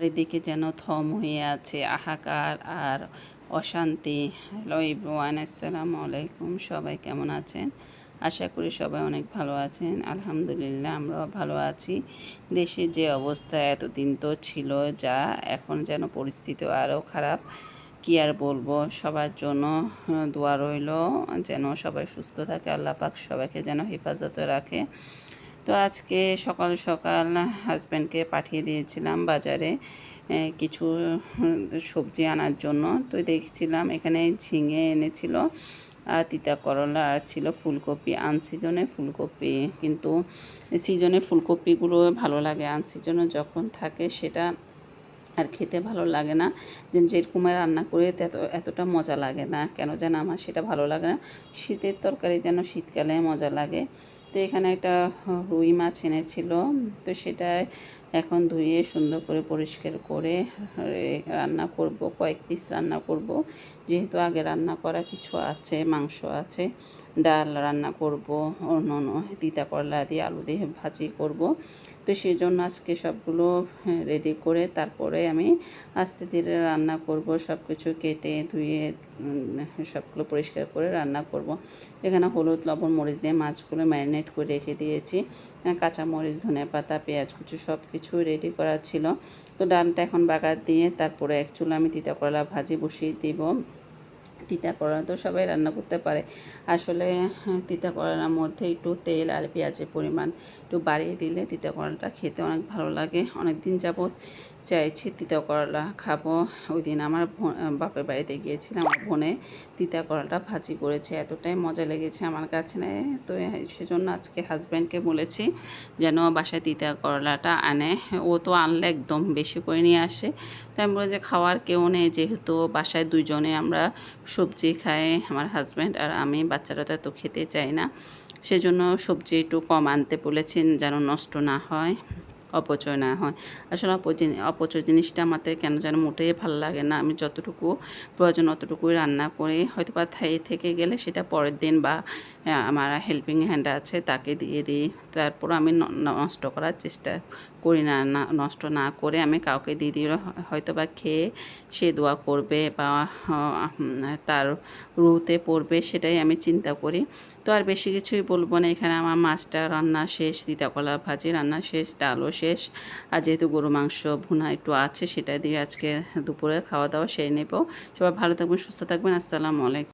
চারিদিকে যেন থম হয়ে আছে হাহাকার আর অশান্তি। হ্যালো ইব্রুয়ান আসসালামু আলাইকুম। সবাই কেমন আছেন? আশা করি সবাই অনেক ভালো আছেন। আলহামদুলিল্লাহ, আমরাও ভালো আছি। দেশের যে অবস্থা এতদিন তো ছিল যা এখন যেন পরিস্থিতি আরও খারাপ। কি আর বলব, সবার জন্য দোয়া রইল। যেন সবাই সুস্থ থাকে, আল্লাহ পাক সবাইকে যেন হেফাজতে রাখে। তো আজকে সকাল সকাল হাজব্যান্ডকে পাঠিয়ে দিয়েছিলাম বাজারে কিছু সবজি আনার জন্য। তো দেখছিলাম এখানে ঝিঙে এনেছিল আর তিতা করলা আর ছিল ফুলকপি। আনসিজনে ফুলকপি, কিন্তু সিজনে ফুলকপিগুলো ভালো লাগে। আনসিজনে যখন থাকে সেটা আর খেতে ভালো লাগে না। যে যেরকমের রান্না করে এত, এতটা মজা লাগে না। কেন যেন আমার সেটা ভালো লাগে না। শীতের তরকারি যেন শীতকালে মজা লাগে। তো এখানে একটা রুই মাছ এনেছিল। তো সেটা এখন ধুয়ে সুন্দর করে পরিষ্কার করে রান্না করব, কয়েক পিস রান্না করব। যেহেতু আগে রান্না করা কিছু আছে, মাংস আছে, ডাল রান্না করব অন্য অন্য তিতা করলা দিয়ে আলু দিয়ে ভাজি করব। তো সেই জন্য আজকে সবগুলো রেডি করে তারপরে আমি আস্তে ধীরে রান্না করব। সব কিছু কেটে ধুয়ে সবগুলো পরিষ্কার করে রান্না করব। এখানে হলুদ, লবণ, মরিচ দিয়ে মাছগুলো ম্যারিনেট করে রেখে দিয়েছি। কাঁচা মরিচ, ধনে পাতা, পেঁয়াজ কুচি সব কিছু রেডি করা ছিল। তো ডালটা এখন বাগার দিয়ে তারপরে এক চুলা আমি তিতা করলা ভাজি বসিয়ে দিব। তিতা করলা তো সবাই রান্না করতে পারে। আসলে তিতা করলার মধ্যে একটু তেল আর পেঁয়াজের পরিমাণ একটু বাড়িয়ে দিলে তিতা করলাটা খেতে অনেক ভালো লাগে। অনেক দিন যাবৎ চাইছি তিতা করলা খাব। ওই দিন আমার বাপের বাড়িতে গিয়েছিলাম, আমার বোনে তিতা করলাটা ভাজি করেছে। এতটাই মজা লেগেছে আমার কাছে। তো সেজন্য আজকে হাজব্যান্ডকে বলেছি যেন বাসায় তিতা করলাটা আনে। ও তো আনলে একদম বেশি করে নিয়ে আসে। তো আমি বলি যে খাওয়ার কেউ নেই, যেহেতু বাসায় দুজনে আমরা সবজি খাই, আমার হাজব্যান্ড আর আমি, বাচ্চারা তো এত খেতে চাই না। সেজন্য সবজি একটু কম আনতে বলেছেন যেন নষ্ট না হয়। অপচয় না হয়। আসলে অপচয় জিনিসটা আমাদের কেন যেন মোটেই ভালো লাগে না। আমি যতটুকু প্রয়োজন অতটুকুই রান্না করি। হয়তো বা থেকে গেলে সেটা পরের দিন বা আমার হেল্পিং হ্যান্ড আছে তাকে দিয়ে দিই। তারপর আমি নষ্ট করার চেষ্টা করি না না, নষ্ট না করে আমি কাউকে দিয়ে দিলে হয়তো বা খেয়ে সে দোয়া করবে বা তার রুতে পড়বে সেটাই আমি চিন্তা করি। তো আর বেশি কিছুই বলব না। এখানে আমার মাছটা রান্না শেষ, তিতাকলা ভাজি রান্না শেষ, ডালও শেষ। আর যেহেতু গরু, মাংস, ভুনা একটু আছে সেটা দিয়ে আজকে দুপুরে খাওয়া দাওয়া সেরে নেব। সবাই ভালো থাকবেন, সুস্থ থাকবেন। আসসালামু আলাইকুম।